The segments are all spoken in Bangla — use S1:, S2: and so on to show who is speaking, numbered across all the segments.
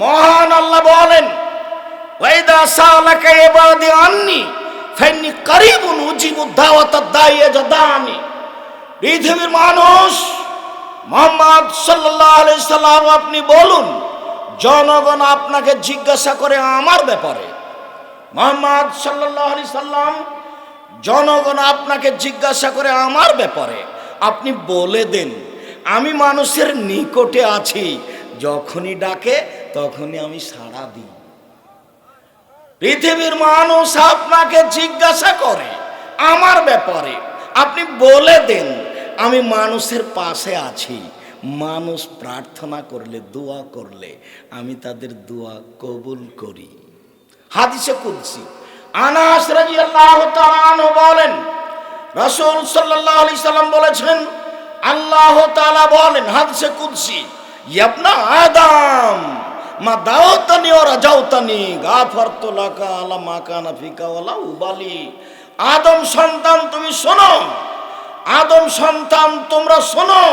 S1: মহান আল্লাহ বলেন, ওয়াইদা সালাকা ইবাদি আন্নি, ফাইন্নি করিবুন উজিবু দাওয়াত দাইয়া জাদানি পৃথিবীর মানুষ, মোহাম্মদ সাল্লাল্লাহু আলাইহি সাল্লাম আপনি বলুন, জনগণ আপনাকে জিজ্ঞাসা করে আমার ব্যাপারে। মোহাম্মদ সাল্লাল্লাহু আলাইহি সাল্লাম, জনগণ আপনাকে জিজ্ঞাসা করে আমার ব্যাপারে। আপনি বলে দেন, আমি মানুষের নিকটে আছি যখনই ডাকে, তখনই আমি সাড়া দিই। পৃথিবীর মানুষ আপনাকে জিজ্ঞাসা করে, আমার ব্যাপারে। আপনি বলে দেন, আমি মানুষের পাশে আছি। মানুষ প্রার্থনা করলে, দোয়া করলে, আমি তাদের দোয়া কবুল করি। হাদিসে কুদসি। আনাস তাআলা আনহু বলেন, রাসূল আলাইহি সাল্লাম বলেছেন, আল্লাহ তাআলা বলেন, হাদিসে কুদসি ইয়াবনা আদম, মা দাওতানি ও রাজাউতানি গাফারতু লাকা আলা মা কানা ফিকা ওয়ালা উবালি আদম সন্তান, তুমি শোনো। আদম সন্তান, তোমরা শোনো।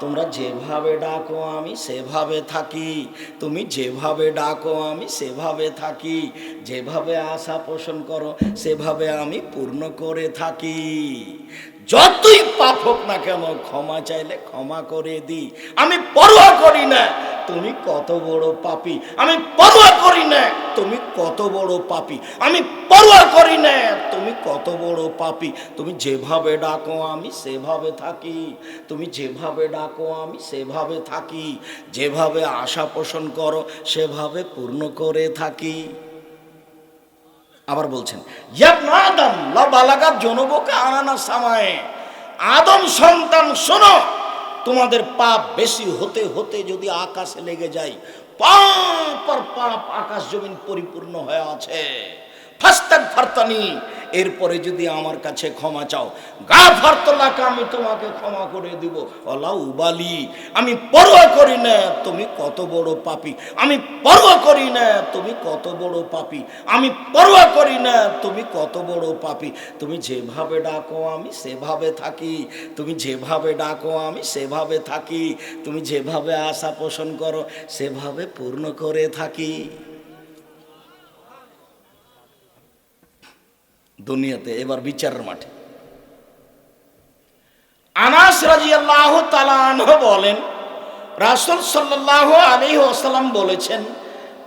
S1: তোমরা যেভাবে ডাকো, আমি সেভাবে থাকি। তুমি যেভাবে ডাকো, আমি সেভাবে থাকি। যেভাবে আশা পোষণ করো, সেভাবে আমি পূর্ণ করে থাকি। যতই পাপ হোক না কেন, ক্ষমা চাইলে ক্ষমা করে দিই। আমি পরোয়া করি না, তুমি কত বড় পাপি। আমি পরোয়া করি না, তুমি কত বড় পাপি। আমি পরোয়া করি না, তুমি কত বড় পাপি। তুমি যেভাবে ডাকো, আমি সেভাবে থাকি। তুমি যেভাবে ডাকো, আমি সেভাবে থাকি। যেভাবে আশা পোষণ করো, সেভাবে পূর্ণ করে থাকি। আবার বলছেন আদম জনবকে আদম সন্তান, শোনো, তোমাদের পাপ বেশি হতে হতে যদি আকাশে লেগে যায়, পাপ আর পাপ আকাশ জমিন পরিপূর্ণ হয়ে আছে। ফাস্তাক ফারতানি এরপরে যদি আমার কাছে ক্ষমা চাও গা ফারতলাকে আমি তোমাকে ক্ষমা করে দিব। অলা উবালি আমি পরোয়া করি না, তুমি কত বড় পাপি। আমি পরোয়া করি না, তুমি কত বড় পাপি। আমি পরোয়া করি না, তুমি কত বড় পাপি। তুমি যেভাবে ডাকো, আমি সেভাবে থাকি। তুমি যেভাবে ডাকো, আমি সেভাবে থাকি। তুমি যেভাবে আশা পোষণ করো, সেভাবে পূর্ণ করে থাকি। দুনিয়াতে, এবার বিচারের মাঠে। আনাস রাজিয়াল্লাহ তালাহ বলেন, রাসুল সাল্লাহ আলী ওসালাম বলেছেন,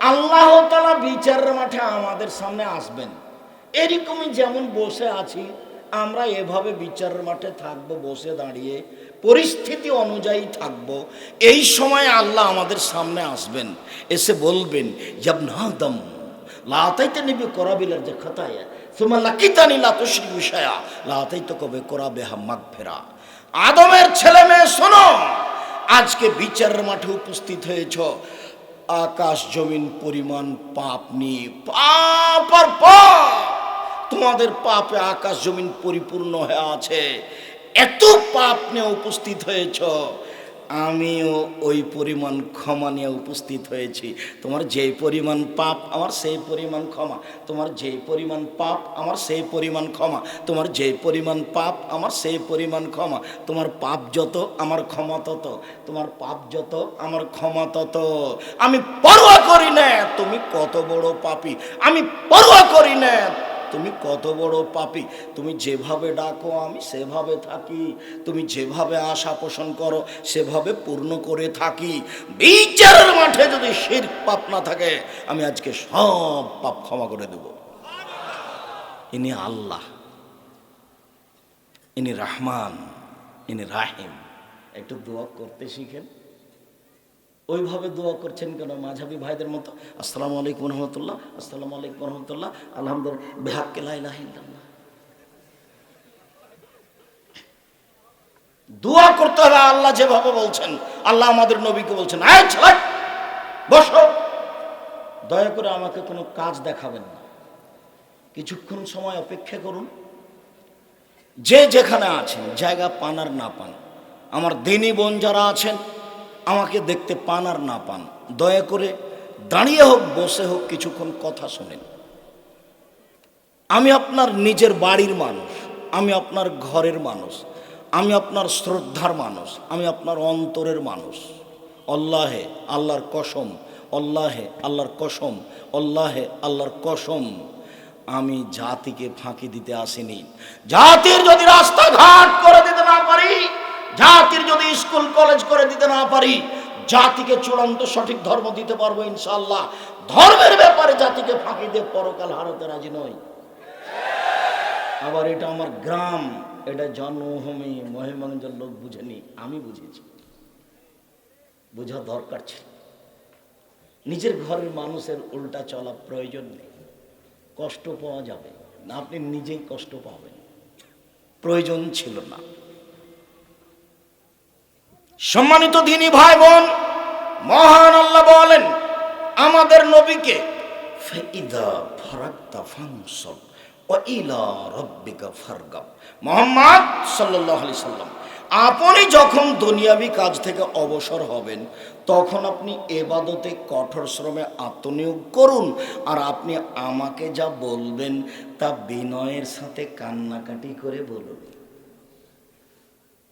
S1: আল্লাহ তালা বিচারের মাঠে আমাদের সামনে আসবেন। এরকমই যেমন বসে আছি, আমরা এভাবে বিচারের মাঠে থাকব, বসে দাঁড়িয়ে পরিস্থিতি অনুযায়ী থাকব। এই সময় আল্লাহ আমাদের সামনে আসবেন, এসে বলবেন ইয়াবনাদম লাতাইতে নিবি করাবিলার যে খাতায় তোমা লাকিতানি লা তুশরি বিষয়া লাতাইতে কবে করাবে হা মাগ ফেরা আদমের ছেলে মেয়ে, শোনো, আজকে বিচারের মাঠে উপস্থিত হয়েছ। আকাশ জমিন পরিমাণ পাপ নিয়ে। পাপ আর পাপ! তোমাদের পাপে আকাশ জমিন পরিপূর্ণ হয়ে আছে। এত পাপ নিয়ে উপস্থিত হয়েছ। আমিও ওই পরিমাণ ক্ষমা নিয়ে উপস্থিত হয়েছি। তোমার যেই পরিমাণ পাপ আমার সেই পরিমাণ ক্ষমা। তোমার যেই পরিমাণ পাপ আমার সেই পরিমাণ ক্ষমা। তোমার যেই পরিমাণ পাপ আমার সেই পরিমাণ ক্ষমা। তোমার পাপ যত আমার ক্ষমা তত। তোমার পাপ যত আমার ক্ষমা তত। আমি পরোয়া করি না, তুমি কত বড় পাপি। আমি পরোয়া করি না তুমি কত বড় পাপি? তুমি যেভাবে ডাকো, আমি সেভাবে থাকি। তুমি যেভাবে আশা পোষণ করো, সেভাবে পূর্ণ করে থাকি। বিচারের মাঠে যদি শির পাপ না থাকে, আমি আজকে সব পাপ ক্ষমা করে দেব। ইনি আল্লাহ, ইনি রহমান, ইনি রাহিম। একটু দোয়া করতে শিখেন। ওইভাবে দোয়া করছেন কেন? মাঝাবি ভাইদের মতো। আসসালামু আলাইকুম রহমতুল্লাহ, আসসালামু আলাইকুম রহমতুল্লাহ, আলহামদুলিল্লাহ দোয়া করতে হবে আল্লাহ যেভাবে বলছেন, আল্লাহ আমাদের নবীকে বলছেন আয় বসো। দয়া করে আমাকে কোনো কাজ দেখাবেন না। কিছুক্ষণ সময় অপেক্ষা করুন। যে যেখানে আছেন, জায়গা পান আর না পান। আমার দিনী বোন যারা আছেন আমাকে দেখতে পান আর না পান, দয়া করে দাঁড়িয়ে হোক, বসে হোক, কিছুক্ষণ কথা শোনেন। আমি আপনার নিজের বাড়ির মানুষ, আমি আপনার ঘরের মানুষ, আমি আপনার শ্রদ্ধার মানুষ, আমি আপনার অন্তরের মানুষ। আল্লাহে আল্লাহর কসম অল্লাহে আল্লাহর কসম অল্লাহে আল্লাহর কসম। আমি জাতিকে ফাঁকি দিতে আসিনি। জাতির যদি রাস্তাঘাট করে দিতে না পারি জাতির যদি স্কুল, কলেজ করে দিতে না পারি, জাতিকে চূড়ান্ত সঠিক ধর্ম দিতে পারব ইনশাল্লাহ ধর্মের ব্যাপারে জাতিকে ফাঁকি দিয়ে পরকাল হারাতে রাজি নয় আবার এটা আমার গ্রাম, এটা জন্মভূমি মহিমাঞ্জল লোক বুঝেনি আমি বুঝেছি। বোঝা দরকার ছিল। নিজের ঘরের মানুষের উল্টা চলা প্রয়োজন নেই। কষ্ট পাওয়া যাবে না, আপনি নিজেই কষ্ট পাবেন। প্রয়োজন ছিল না। সম্মানিত দিনী ভাই বোন মহান আল্লাহ বলেন, আমাদের নবীকে আপনি যখন দুনিয়াবি কাজ থেকে অবসর হবেন, তখন আপনি এবাদতে কঠোর শ্রমে আত্মনিয়োগ করুন, আর আপনি আমাকে যা বলবেন তা বিনয়ের সাথে কান্নাকাটি করে বলুন।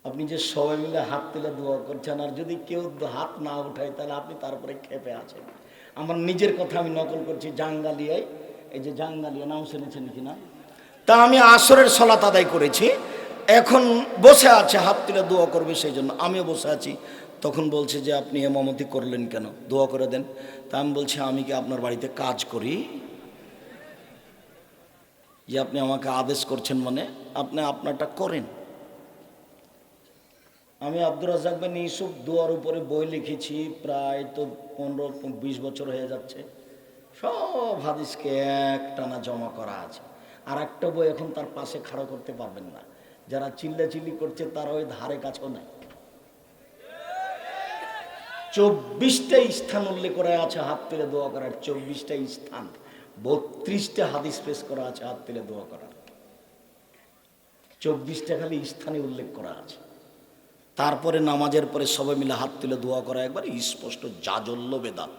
S1: আপনি যে সবাই মিলে হাত তুলে দোয়া করছেন, আর যদি কেউ হাত না উঠায়, তাহলে আপনি তারপরে খেপে আছেন। আমার নিজের কথা আমি নকল করছি, জাঙ্গালিয়ায়। এই যে জাঙ্গালিয়া, নাম শুনেছেন কি না তা আমি আসরের সলাত আদায় করেছি। এখন বসে আছে, হাত তুলে দোয়া করবে সেই জন্য। আমিও বসে আছি। তখন বলছে যে, আপনি এমামতি করলেন কেন? দোয়া করে দেন। তা আমি বলছি, আমি কি আপনার বাড়িতে কাজ করি? যে, আপনি আমাকে আদেশ করছেন মানে আপনি আপনারটা করেন। আমি আব্দুর রাজাক বিন ইউসুফ দুয়ার উপরে বই লিখেছি, প্রায় তো পনেরো, বিশ বছর হয়ে যাচ্ছে। সব হাদিসকে এক টানা জমা করা আছে। আর একটা বই এখন তার পাশে খাড়া করতে পারবেন না। যারা চিল্লা চিল্লি করছে, তারা ওই ধারে কাছেও নাই। চব্বিশটা স্থান উল্লেখ করা আছে, হাত তুলে দোয়া করার। চব্বিশটা স্থান, বত্রিশটা হাদিস পেশ করা আছে, হাত তুলে দোয়া করার। চব্বিশটা খালি স্থানে উল্লেখ করা আছে। তারপরে নামাজের পরে সবাই মিলে হাত তুলে দোয়া করা একবার স্পষ্ট জাজল্য বেদাত।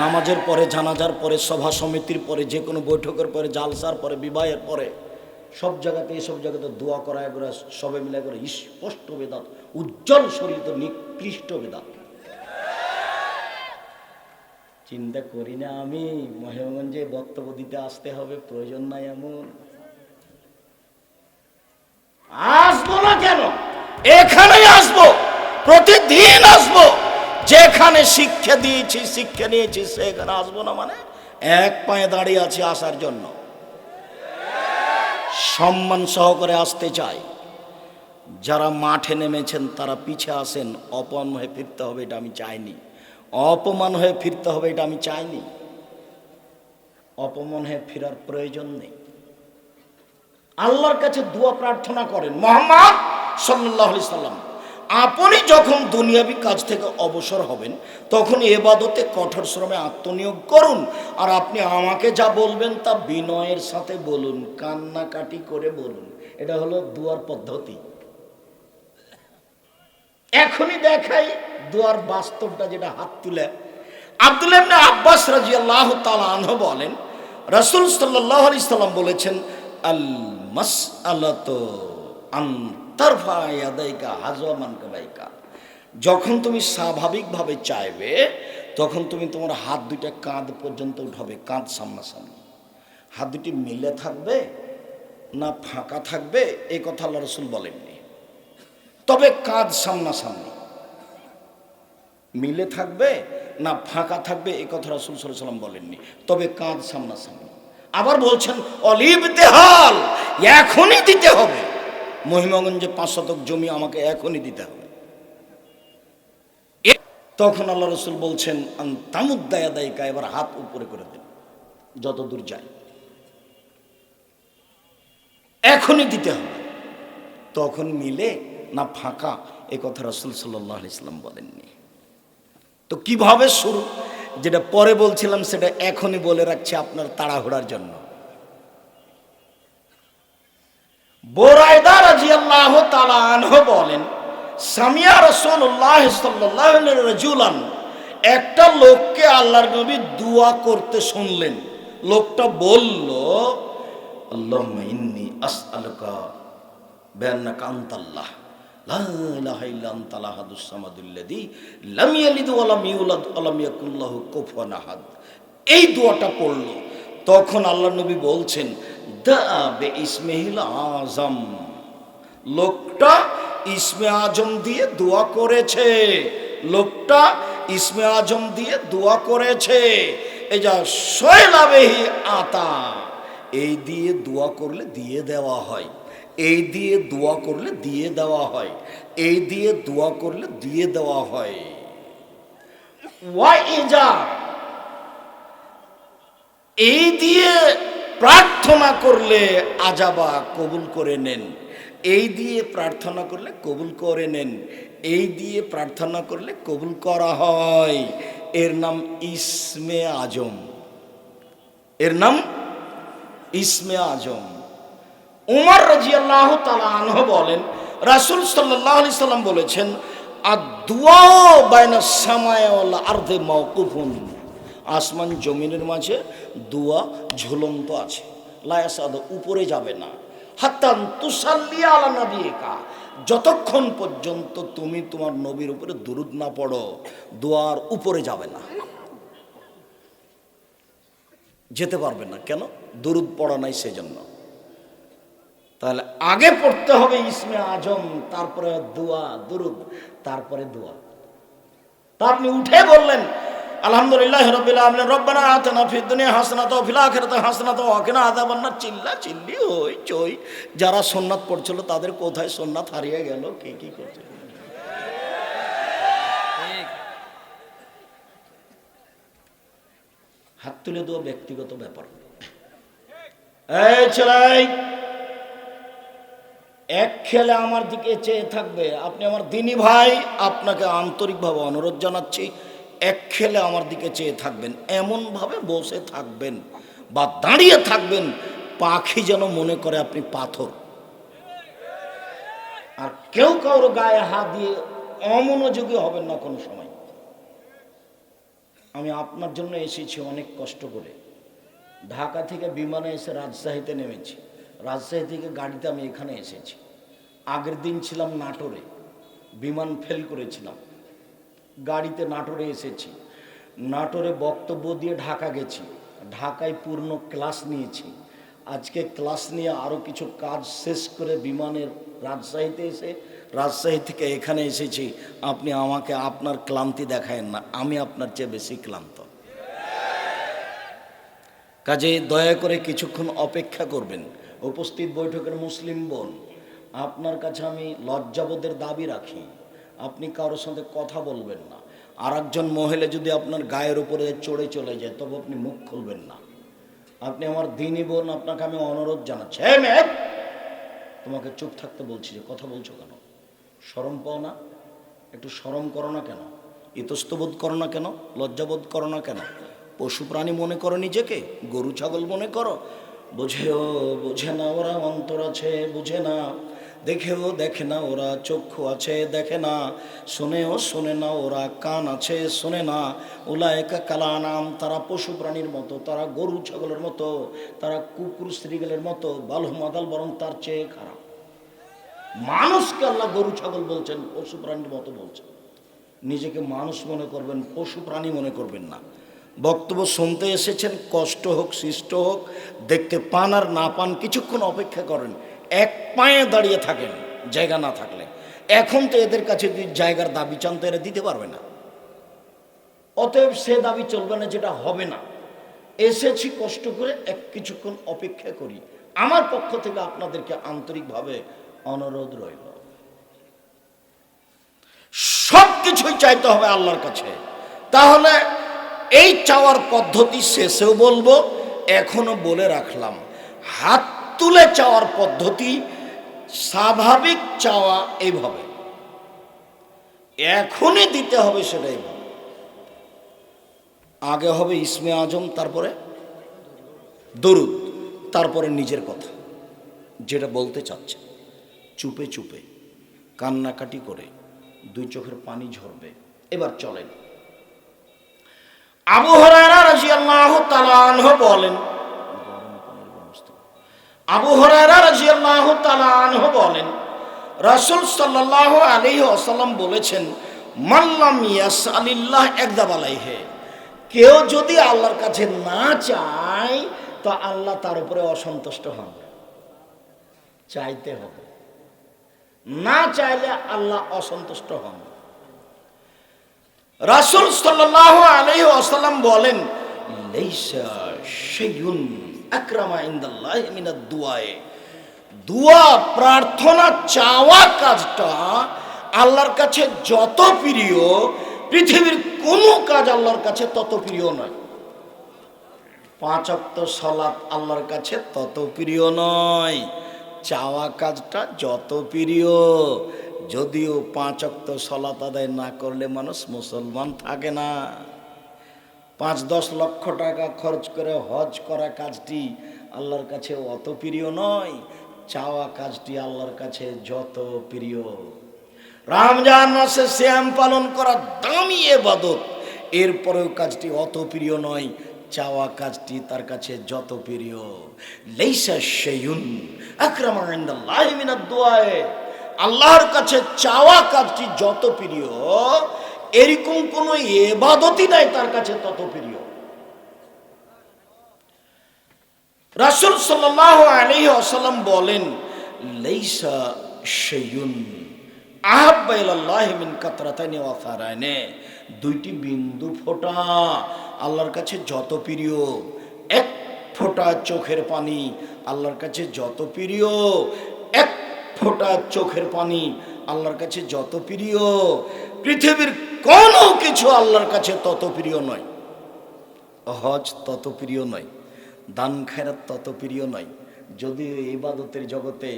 S1: নামাজের পরে, জানাজার পরে, সভা সমিতির পরে, যে কোনো বৈঠকের পরে, জালসার পরে, বিবাহের পরে, সব জায়গাতে এসব জায়গাতে দোয়া করা একবার সবাই মিলে একবার স্পষ্ট বেদাত, উজ্জ্বল শরীর নিকৃষ্ট বেদাত। চিন্তা করি না আমি মহিমগঞ্জে বক্তব্য দিতে আসতে হবে, প্রয়োজন নাই এমন। আসব না কেন? এখানেই আসব, প্রতিদিন আসব। যেখানে শিক্ষা দিয়েছি, শিক্ষা নিয়েছি, সেখানে আসব না মানে এক পায়ে দাঁড়িয়ে আছি আসার জন্য। সম্মান সহকারে আসতে চাই। যারা মাঠে নেমেছেন, তারা পিছে আসেন, অপমান হয়ে ফিরতে হবে এটা আমি চাইনি। অপমান হয়ে ফিরতে হবে এটা আমি চাইনি। অপমান হয়ে ফেরার প্রয়োজন নেই। আল্লাহর কাছে দোয়া প্রার্থনা করেন, মোহাম্মদ সাল্লাহ সাল্লাম। আপনি যখন দুনিয়াবি কাজ থেকে অবসর হবেন, তখন এবাদতে কঠোর শ্রমে আত্মনিয়োগ করুন। আর আপনি আমাকে যা বলবেন তা বিনয়ের সাথে বলুন, কান্নাকাটি করে বলুন। এটা হলো দুয়ার পদ্ধতি। এখনই দেখাই দুয়ার বাস্তবটা যেটা হাত তুলে। আব্দুল আব্বাস তাআলা আনহু বলেন, রাসূল সাল্লাল্লাহু আলাইহি সাল্লাম বলেছেন আল আন যখন তুমি স্বাভাবিকভাবে চাইবে, তখন তুমি তোমার হাত দুইটা কাঁধ পর্যন্ত উঠাবে, কাঁধ সামনাসামনি। হাত দুটি মিলে থাকবে না ফাঁকা থাকবে এই কথা আল্লাহ রসুল বলেননি। তবে কাঁধ সামনাসামনি। মিলে থাকবে না ফাঁকা থাকবে এই কথা রসুল সাল্লাম বলেননি। তবে কাঁধ সামনাসামনি। আবার বলছেন অলিভ দেহাল এখনই দিতে হবে। মহিমাগঞ্জে পাঁচ শতক জমি আমাকে এখনই দিতে হবে। তখন আল্লাহ রসুল বলছেন তামুদ্দায়া দায়িকা এবার হাত উপরে করে দেন যত দূর যায়। এখনই দিতে হবে। তখন মিলে না ফাঁকা এ কথা রসুল সাল্লাহ ইসলাম বলেননি। তো কীভাবে শুরু? যেটা পরে বলছিলাম সেটা এখনই বলে রাখছি আপনার তাড়াহুড়ার জন্য। বোরায়দা আনহু বলেন একটা লোককে আল্লাহর নবী দোয়া করতে শুনলেন। লোকটা বলল, আল্লাহুম্মা ইন্নী আসআলুকা বিআন্নাকা আনতাল্লাহ, লা ইলাহা ইল্লা আনতাল আহাদুস সামাদুল্লাযী লাম ইয়ালিদ ওয়া লাম ইউলাদ ওয়া লাম ইয়াকুল লাহু কুফুয়ান আহাদ। এই দোয়াটা পড়ল। তখন আল্লাহ নবী বলছেন ইসমাইল আজম লোকটা ইসমে আজম দিয়ে দোয়া করেছে। লোকটা ইসমে আজম দিয়ে দোয়া করেছে। যা শৈলাবেহি আতা। এই দিয়ে দোয়া করলে দিয়ে দেওয়া হয়। এই দিয়ে দোয়া করলে দিয়ে দেওয়া হয়। এই দিয়ে দোয়া করলে দিয়ে দেওয়া হয়। ওয়া এই দিয়ে প্রার্থনা করলে আজাবা কবুল করে নেন। এই দিয়ে প্রার্থনা করলে কবুল করে নেন। এই দিয়ে প্রার্থনা করলে কবুল করা হয়। এর নাম ইসমে আজম। এর নাম ইসমে আজম। উমর রাজিয়াল্লাহ তালাহ বলেন, রাসুল সাল্লাহ আলি সাল্লাম বলেছেন আর দুয়াও বাইনা সামায় আর্ধে মৌকুফুন আসমান জমিনের মাঝে দুয়া ঝুলন্ত আছে। লায়াসাদ উপরে যাবে না। হাত্তান তুসাল্লিয়া আলা নবী একা যতক্ষণ পর্যন্ত তুমি তোমার নবীর উপরে দুরুদ না পড়ো, দোয়ার উপরে যাবে না। যেতে পারবে না। কেন? দুরুদ পড়া নাই সেজন্য। তাহলে আগে পড়তে হবে ইসমে আজম, তারপরে দোয়া, দুরুদ, তারপরে দোয়া। তা আপনি উঠে বললেন আলহামদুলিল্লাহ রবিল আলমিন রব্বানা আতানা ফিদ দুনিয়া হাসনাত ফিল আখিরাতে হাসনাত ওয়া কিনা আযাবান্নার চিল্লা চিল্লি হই চই। যারা সুন্নাত পড়ছিল তাদের কোথায় সুন্নাত হারিয়ে গেল? কে কি করছে? হাত তুলে দেওয়া ব্যক্তিগত ব্যাপার। এই ছেলে এক খেলে আমার দিকে চেয়ে থাকবে। আপনি আমার দিনী ভাই আপনাকে আন্তরিকভাবে অনুরোধ জানাচ্ছি। এক খেলে আমার দিকে চেয়ে থাকবেন, এমনভাবে বসে থাকবেন বা দাঁড়িয়ে থাকবেন, পাখি যেন মনে করে আপনি পাথর। আর কেউ কারোর গায়ে হাত দিয়ে অমনোযোগী হবেন না কোনো সময়। আমি আপনার জন্য এসেছি অনেক কষ্ট করে। ঢাকা থেকে বিমানে এসে রাজশাহীতে নেমেছি। রাজশাহী থেকে গাড়িতে আমি এখানে এসেছি। আগের দিন ছিলাম নাটোরে। বিমান ফেল করেছিলাম। গাড়িতে নাটোরে এসেছি। নাটোরে বক্তব্য দিয়ে ঢাকা গেছি। ঢাকায় পূর্ণ ক্লাস নিয়েছি। আজকে ক্লাস নিয়ে আরও কিছু কাজ শেষ করে বিমানের রাজশাহীতে এসে, রাজশাহী থেকে এখানে এসেছি। আপনি আমাকে আপনার ক্লান্তি দেখায়েন না, আমি আপনার চেয়ে বেশি ক্লান্ত। কাজে দয়া করে কিছুক্ষণ অপেক্ষা করবেন। উপস্থিত বৈঠকের মুসলিম বোন, আপনার কাছে আমি লজ্জাবোধের দাবি রাখি। আপনি কারোর সাথে কথা বলবেন না। আর একজন মহিলা যদি আপনার গায়ের উপরে চড়ে চলে যায়, তবে আপনি মুখ খুলবেন না। আপনি আমার দিনই বোন, আপনাকে আমি অনুরোধ জানাচ্ছি। হ্যাঁ মেয়ে, তোমাকে চুপ থাকতে বলছি যে, কথা বলছো কেন? সরম পাও না? একটু সরম করো না কেন? ইতস্তবোধ করো না কেন? লজ্জাবোধ করো না কেন? পশু প্রাণী মনে করো নিজেকে, গরু ছাগল মনে করো। বুঝেও বুঝে না, ওরা অন্তর আছে, বুঝে না। দেখেও দেখে না ওরা চক্ষু আছে, দেখে না। শোনেও শোনে না ওরা কান আছে, শোনে না। ওলা ওলায়কা কালা নাম তারা পশু প্রাণীর মতো, তারা গরু ছাগলের মতো, তারা কুকুর শ্রীগলের মতো, বালহ মাদাল বরং তার চেয়ে খারাপ। মানুষকে আল্লাহ গরু ছাগল বলছেন, পশু প্রাণীর মতো বলছেন। নিজেকে মানুষ মনে করবেন, পশু প্রাণী মনে করবেন না। বক্তব্য শুনতে এসেছেন, কষ্ট হোক, সৃষ্ট হোক, দেখতে পান আর না পান কিছুক্ষণ অপেক্ষা করেন। এক পায়ে দাঁড়িয়ে থাকেন, জায়গা না থাকলে। এখন তো এদের কাছে জায়গার দাবি চান, তো এরা দিতে পারবে না। অতএব সে দাবি চলবে না, যেটা হবে না। এসেছি কষ্ট করে এক কিছুক্ষণ অপেক্ষা করি। আমার পক্ষ থেকে আপনাদেরকে আন্তরিকভাবে অনুরোধ রইল। সব কিছুই চাইতে হবে আল্লাহর কাছে। তাহলে এই চাওয়ার পদ্ধতি শেষেও বলব, এখনও বলে রাখলাম। হাত তুলে চাওয়ার পদ্ধতি স্বাভাবিক চাওয়া এইভাবে। এখনই দিতে হবে সেটাই ভাবে আগে হবে ইসমে আজম, তারপরে দরুদ, তারপরে নিজের কথা, যেটা বলতে চাচ্ছে। চুপে চুপে, কান্নাকাটি করে, দুই চোখের পানি ঝরবে, এবার চলেন। আবু হরারা রাজিয়াল্লাহু তাআলা আনহু বলেন আবু হরারা রাজিয়াল্লাহু তাআলা আনহু বলেন, রাসূল সাল্লাল্লাহু আলাইহি ওয়াসাল্লাম বলেছেন মাল্লাম ইয়াসআলিল্লাহ একদাব আলাইহি। কেউ যদি আল্লাহর কাছে না চায়, তো আল্লাহ তার উপরে অসন্তুষ্ট হন। চাইতে হবে। না চাইলে আল্লাহ অসন্তুষ্ট হন। রাসূল সাল্লাল্লাহু আলাইহি ওয়াসাল্লাম বলেন, লাইসা শাইউন আকরামা ইনদাল্লাহি মিনাদ দুআয়ে দুয়া, প্রার্থনা, চাওয়া কাজটা আল্লাহর কাছে যত প্রিয়, পৃথিবীর কোনো কাজ আল্লাহর কাছে তত প্রিয় নয়। পাঁচ অক্ত সলাৎ আল্লাহর কাছে তত প্রিয় নয়। চাওয়া কাজটা যত প্রিয়, যদিও পাঁচ অক্ত সলাৎ আদায় না করলে মানুষ মুসলমান থাকে না। পাঁচ দশ লক্ষ টাকা খরচ করে হজ করা কাজটি আল্লাহর কাছে অত প্রিয় নয়, চাওয়া কাজটি আল্লাহর কাছে যত প্রিয়। রমজান মাসে শ্যাম পালন করা দামি এবাদত, এরপরেও কাজটি অত প্রিয় নয়, চাওয়া কাজটি তার কাছে যত প্রিয়। লেইসা শেয়ুন আল্লাহর কাছে চাওয়া কাজটি যত প্রিয় এরকম কোন এবাদতই নাই তার কাছে তত প্রিয় রাসূল সাল্লাল্লাহু আলাইহি ওয়াসাল্লাম বলেন, লাইসা শাইউন আহাব্বা ইলাল্লাহি মিন কাতরাতাইনি দুইটি বিন্দু ফোঁটা আল্লাহর কাছে যত প্রিয় এক ফোঁটা চোখের পানি আল্লাহর কাছে যত প্রিয় এক ফোঁটা চোখের পানি আল্লাহর কাছে যত প্রিয় পৃথিবীর কোনো কিছু আল্লাহর কাছে তত প্রিয় নয়। হজ তত প্রিয় নয়, দান খায়রাত তত প্রিয় নয়। যদিও ইবাদতের জগতে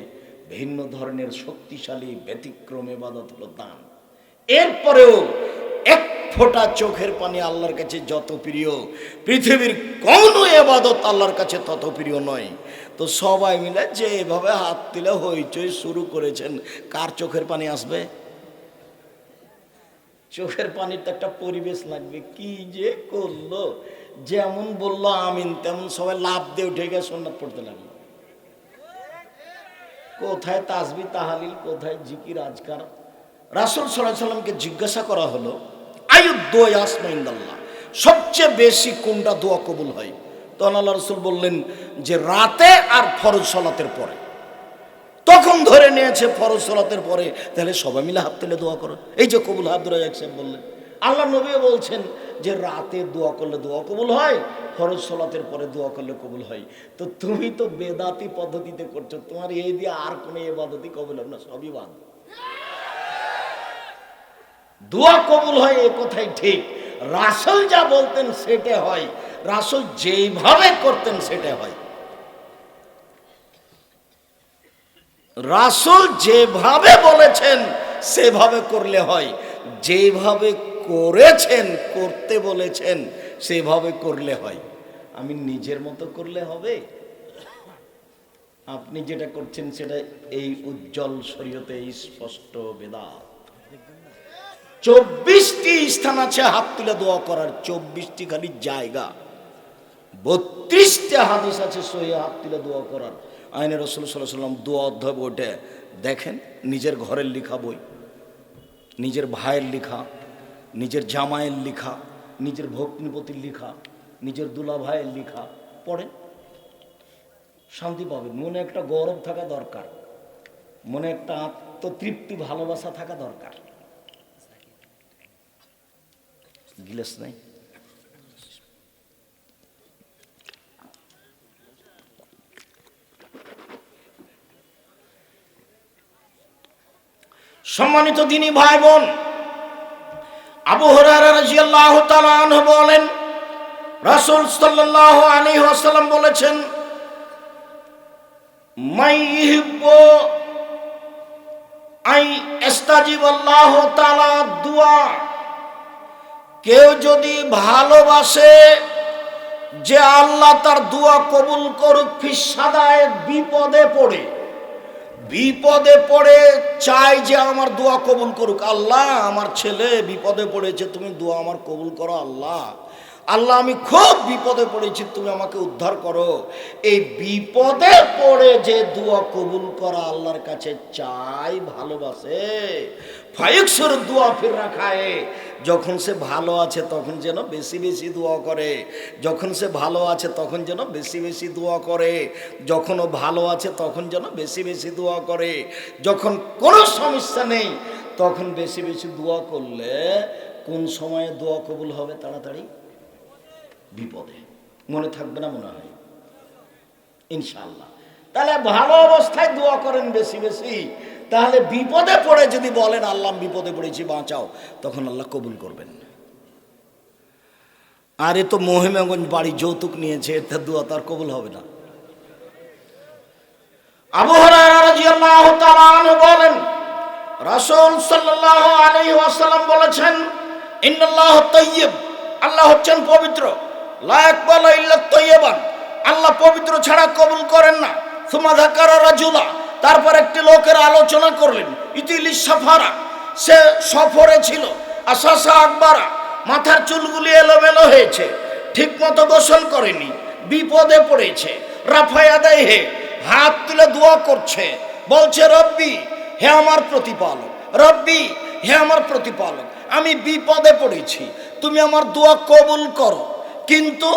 S1: ভিন্ন ধরনের শক্তিশালী, ব্যতিক্রম ইবাদত হলো দান। এরপরেও এক ফোঁটা চোখের পানি আল্লাহর কাছে যত প্রিয়, পৃথিবীর কোনো এবাদত আল্লাহর কাছে তত প্রিয় নয়। তো সবাই মিলে যে এভাবে হাত তুলে হইচই শুরু করেছেন, কার চোখের পানি আসবে? চোখের পানির তো একটা পরিবেশ লাগবে। কি যে করল? যেমন বলল, আমিন, তেমন সবাই লাভ দিয়ে উঠে গিয়ে সন্ন্যত পড়তে লাগল। কোথায় তাসবি তাহালিল, কোথায় জিকির, আজকার? রাসুল সাল্লামকে জিজ্ঞাসা করা হলো আয়ুদ্দোয় আসমাইন্দাল্লাহ সবচেয়ে বেশি কোনটা দোয়া কবুল হয়? তখন আল্লাহ রসুল বললেন যে, রাতে আর ফরজ সলাতের পরে। তখন ধরে নিয়েছে ফরজ সলাতের পরে। তাহলে সবাই মিলে হাত তুলে দোয়া করো। এই যে কবুল হাবদুর সাহেব বললেন। আল্লাহ নবীও বলছেন যে রাতে দোয়া করলে দোয়া কবুল হয়, ফরজ সলাতের পরে দোয়া করলে কবুল হয়। তো তুমি তো বেদাতি পদ্ধতিতে করছ, তোমার এই দিয়ে আর কোনো এবাদতি কবুল হবে না, সবই বাদ। দোয়া কবুল হয় এ কথাই ঠিক। রাসল যা বলতেন সেটা হয়। রাসল যেইভাবে করতেন সেটা হয়। রাসুল যেভাবে বলেছেন, সেভাবে করলে হয়। যেভাবে করেছেন, করতে বলেছেন, সেভাবে করলে হয়। আমি নিজের মতো করলে হবে? আপনি যেটা করছেন, সেটা এই উজ্জ্বল শরীয়তে স্পষ্ট বেদাত। চব্বিশটি স্থান আছে, হাত তুলে দোয়া করার, চব্বিশটি খালি জায়গা। বত্রিশটা হাদিস আছে, সহি হাত তুলে দোয়া করার। আইনের রসুল সাল্লাহ সাল্লাম দু অধ্যায় বইটা দেখেন, নিজের ঘরের লেখা বই, নিজের ভাইয়ের লেখা, নিজের জামাইয়ের লেখা, নিজের ভগ্নিপতির লেখা, নিজের দুলা ভাইয়ের লেখা, পড়েন। শান্তি পাবেন। মনে একটা গৌরব থাকা দরকার। মনে একটা আত্মতৃপ্তি, ভালোবাসা থাকা দরকার। গিলাস নাই? সম্মানিত দিনী ভাই বোন আবু বলেন, রাসূল আলাইহি ওয়াসাল্লাম বলেছেন, মাই আই তাআলা দুআ কেউ যদি ভালোবাসে যে আল্লাহ তার দোয়া কবুল করুক, ফিসাদায় বিপদে পড়ে। বিপদে পড়ে চাই যে আমার দোয়া কবুল করুক। আল্লাহ, আমার ছেলে বিপদে পড়েছে, তুমি দোয়া আমার কবুল করো, আল্লাহ। আল্লাহ, আমি খুব বিপদে পড়েছি, তুমি আমাকে উদ্ধার করো। এই বিপদে পড়ে যে দোয়া কবুল করা আল্লাহর কাছে চাই, ভালোবাসে। ফায়ুকসর দোয়া ফির রাখায়। যখন সে ভালো আছে, তখন যেন বেশি বেশি দোয়া করে। যখন সে ভালো আছে, তখন যেন বেশি বেশি দোয়া করে। যখন ও ভালো আছে, তখন যেন বেশি বেশি দোয়া করে। যখন কোনো সমস্যা নেই, তখন বেশি বেশি দোয়া করলে কোন সময়ে দোয়া কবুল হবে তাড়াতাড়ি? বিপদে। মনে থাকবে না, মনে হয়। ইনশাল্লাহ তাহলে ভালো অবস্থায় দোয়া করেন বেশি বেশি। তাহলে বিপদে পড়ে যদি বলেন, আল্লাহ বিপদে পড়েছি, বাঁচাও, তখন আল্লাহ কবুল করবেন। আর এ তো মহিমাগঞ্জ বাড়ি যৌতুক নিয়েছে এতে দোয়া তার কবুল হবে না। বলেন, রাসূল সাল্লাল্লাহু আলাইহি ওয়াসাল্লাম বলেছেন আল্লাহ হচ্ছেন পবিত্র। আল্লাহ পবিত্র ছাড়া কবুল করেন না। সুমা যাকারা রাজুলা। তারপর একটি লোকের আলোচনা করলেন, ইতিলি সাফারা। সে সফরে ছিল, আসাসা আকবারা। মাথার চুলগুলি এলোমেলো হয়েছে, ঠিকমতো গোসল করেনি, বিপদে পড়েছে। রাফায়া দেয় হে হাত তুলে দোয়া করছে, বলছে, রব্বি, হে আমার প্রতিপালক, রব্বি, হে আমার প্রতিপালক, আমি বিপদে পড়েছি। তুমি আমার দোয়া কবুল করো। কিন্তু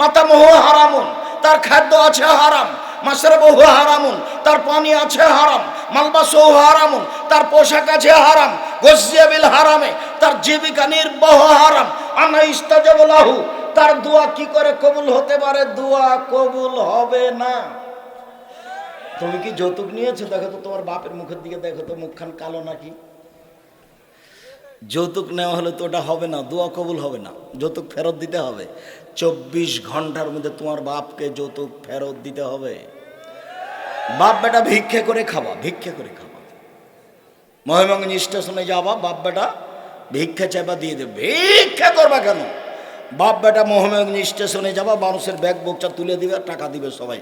S1: মাতামহ হারামুন, তার খাদ্য আছে হারাম মাসরাবহু হারামুন, তার পানি আছে হারাম, মালবাসহু হারামুন, তার পোশাক আছে হারাম গসিয়াবিল হারামে, তার জীবিকা নির্বাহ হারাম, আনা ইস্তাজাবুলাহু তার দোয়া কি করে কবুল হতে পারে? দোয়া কবুল হবে না। তুমি কি যৌতুক নিয়েছো? দেখো তো তোমার বাপের মুখের দিকে, দেখো তো মুখখান কালো নাকি? যৌতুক নেওয়া হলে তো ওটা হবে না, দোয়া কবুল হবে না, যৌতুক ফেরত দিতে হবে। চব্বিশ ঘণ্টার মধ্যে তোমার বাপকে যৌতুক ফেরত দিতে হবে। বাপ বেটা ভিক্ষে করে খাবা, ভিক্ষে করে খাবা। মহিমগঞ্জ স্টেশনে যাবা, বাপ বেটা ভিক্ষা চাইবা দিয়ে দেবে। ভিক্ষা করবা কেন? বাপ বেটা মহিমগঞ্জ স্টেশনে যাবা, মানুষের ব্যাগ বুকটা তুলে দিবে, টাকা দিবে সবাই।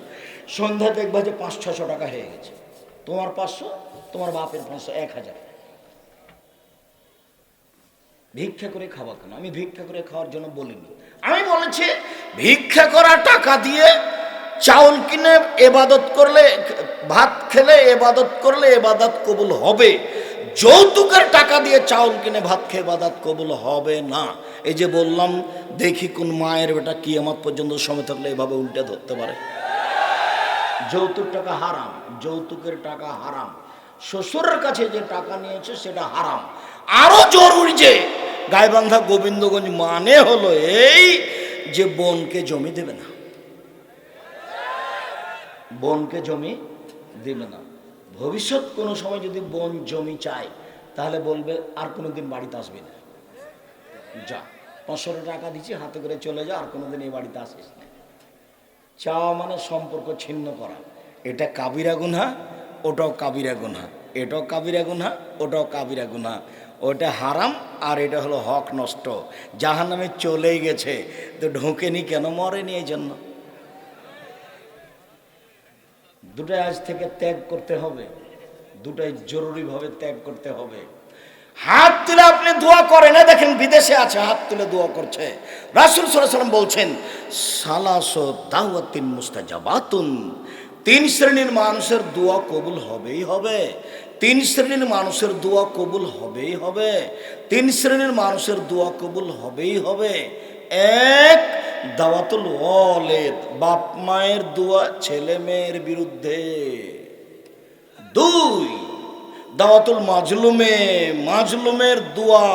S1: সন্ধ্যা দেখবা যে পাঁচ ছশো টাকা হয়ে গেছে। তোমার পাঁচশো, তোমার বাপের পাঁচশো, এক হাজার। ভিক্ষা করে খাওয়া কেন? আমি ভিক্ষা করে খাওয়ার জন্য বলিনি। আমি বলেছি, ভিক্ষা করা টাকা দিয়ে চাউল কিনে এবাদত করলে, ভাত খেলে এবাদত করলে এবাদত কবুল হবে। যৌতুকের টাকা দিয়ে চাউল কিনে, ভাত খেয়ে এবাদত কবুল হবে না। এই যে বললাম, দেখি কোন মায়ের বেটা কি আমার পর্যন্ত সময় থাকলে এভাবে উল্টে ধরতে পারে। যৌতুক টাকা হারাম, যৌতুকের টাকা হারাম। শ্বশুরের কাছে যে টাকা নিয়েছে, সেটা হারাম। আরও জরুরি যে গাইবান্ধা গোবিন্দগঞ্জ মানে হলো এই যে বোনকে জমি দেবে না। বোনকে জমি দেবে না। ভবিষ্যৎ কোনো সময় যদি বোন জমি চায়, তাহলে বলবে আর কোনোদিন বাড়িতে আসবে না। যা পাঁচশো টাকা দিচ্ছি হাতে করে চলে যা, আর কোনোদিন এই বাড়িতে আসিস না। চাওয়া মানে সম্পর্ক ছিন্ন করা। এটা কাবিরা গুনহা, ওটাও কাবিরা গুনহা, এটাও কাবিরা গুনহা, ওটাও কাবিরা গুনহা। ওটা হারাম আর এটা হলো হক নষ্ট। যাহার নামে চলেই গেছে, তো ঢোকেনি কেন মরেনি এই জন্য? দুটাই আজ থেকে ত্যাগ করতে হবে, দুটাই জরুরিভাবে ত্যাগ করতে হবে। হাত তুলে আপনি দোয়া করেন দেখেন বিদেশে আছে, হাত তুলে দোয়া করছে। রাসুল সাল্লাম বলছেন, সালাস দাওয়াতিন মুস্তাজাবাতুন। তিন শ্রেণির মানুষের দোয়া কবুল হবেই হবে। তিন শ্রেণির মানুষের দোয়া কবুল হবেই হবে। তিন শ্রেণির মানুষের দোয়া কবুল হবেই হবে। এক, দাওয়াতুল ওয়ালেদ, বাপ মায়ের দোয়া ছেলে মেয়ের বিরুদ্ধে। দুই, দাওয়াতুল মাজলুমে, মাজলুমের দোয়া,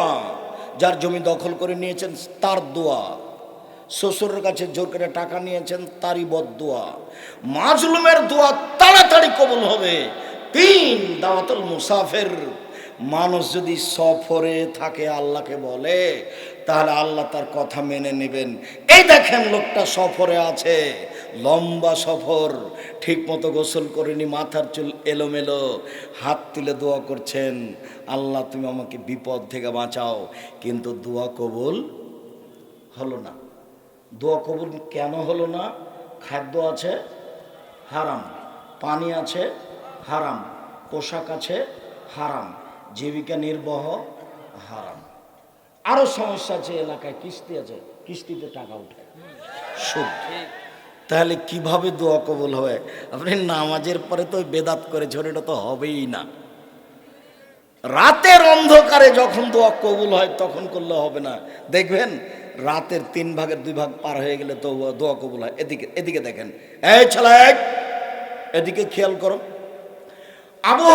S1: যার জমি দখল করে নিয়েছেন তার দোয়া। শ্বশুরের কাছে জোর করে টাকা নিয়েছেন তারই বদোয়া মাজলুমের দোয়া তাড়াতাড়ি কবুল হবে। তিন দাওয়াতুল মুসাফের। মানুষ যদি সফরে থাকে, আল্লাহকে বলে, তাহলে আল্লাহ তার কথা মেনে নেবেন। এই দেখেন লোকটা সফরে আছে, লম্বা সফর ঠিক মতো গোসল করেনি, মাথার চুল এলোমেলো, হাত তুলে দোয়া করছেন, আল্লাহ তুমি আমাকে বিপদ থেকে বাঁচাও। কিন্তু দোয়া কবুল হলো না। দোয়া কবুল কেন হলো না? খাদ্য আছে, হারাম। পানি আছে হারাম। পোশাক আছে, হারাম। জীবিকা নির্বাহ, হারাম। আরও সমস্যা আছে এলাকায়, কিস্তি আছে, কিস্তিতে টাকা উঠে। সুদ তাহলে কীভাবে দোয়া কবুল হবে আপনি নামাজের পরে তো বেদাত করেছেন এটা তো হবেই না। রাতের অন্ধকারে যখন দোয়া কবুল হয়, তখন করলে হবে না। দেখবেন, রাতের তিন ভাগের দুই ভাগ পার হয়ে গেলে তো দোয়া কবুল হয়। এদিকে এদিকে দেখেন। এই ছেলে, এদিকে খেয়াল করো। আবু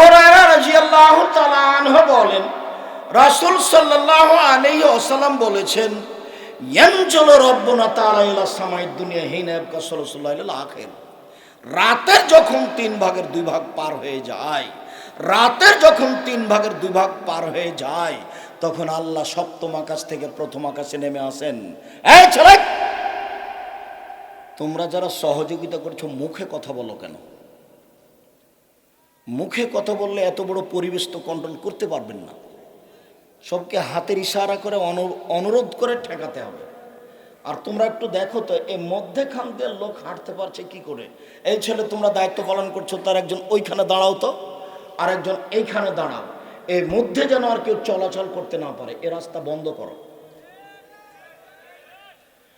S1: তাআলা আনহু বলেন, রাসূল আলাইহি ওয়াসাল্লাম বলেছেন ইয়াবকা সাল্লাল্লাহু রাতের যখন তিন ভাগের দুই ভাগ পার হয়ে যায়, রাতের যখন তিন ভাগের দুই ভাগ পার হয়ে যায়, তখন আল্লাহ সপ্তম আকাশ থেকে প্রথম আকাশে নেমে আসেন। তোমরা যারা সহযোগিতা করছ, মুখে কথা বলো কেন? মুখে কথা বললে এত বড় পরিবেশ তো কন্ট্রোল করতে পারবেন না। সবকে হাতের ইশারা করে অনু- অনুরোধ করে ঠেকাতে হবে। আর তোমরা একটু দেখো তো এই মধ্যেখান দিয়ে লোক হাঁটতে পারছে কি করে? এই ছেলে তোমরা দায়িত্ব পালন করছ, তার একজন ওইখানে দাঁড়াও তো, আর একজন এইখানে দাঁড়াও। এর মধ্যে যেন আর কেউ চলাচল করতে না পারে, এ রাস্তা বন্ধ করো।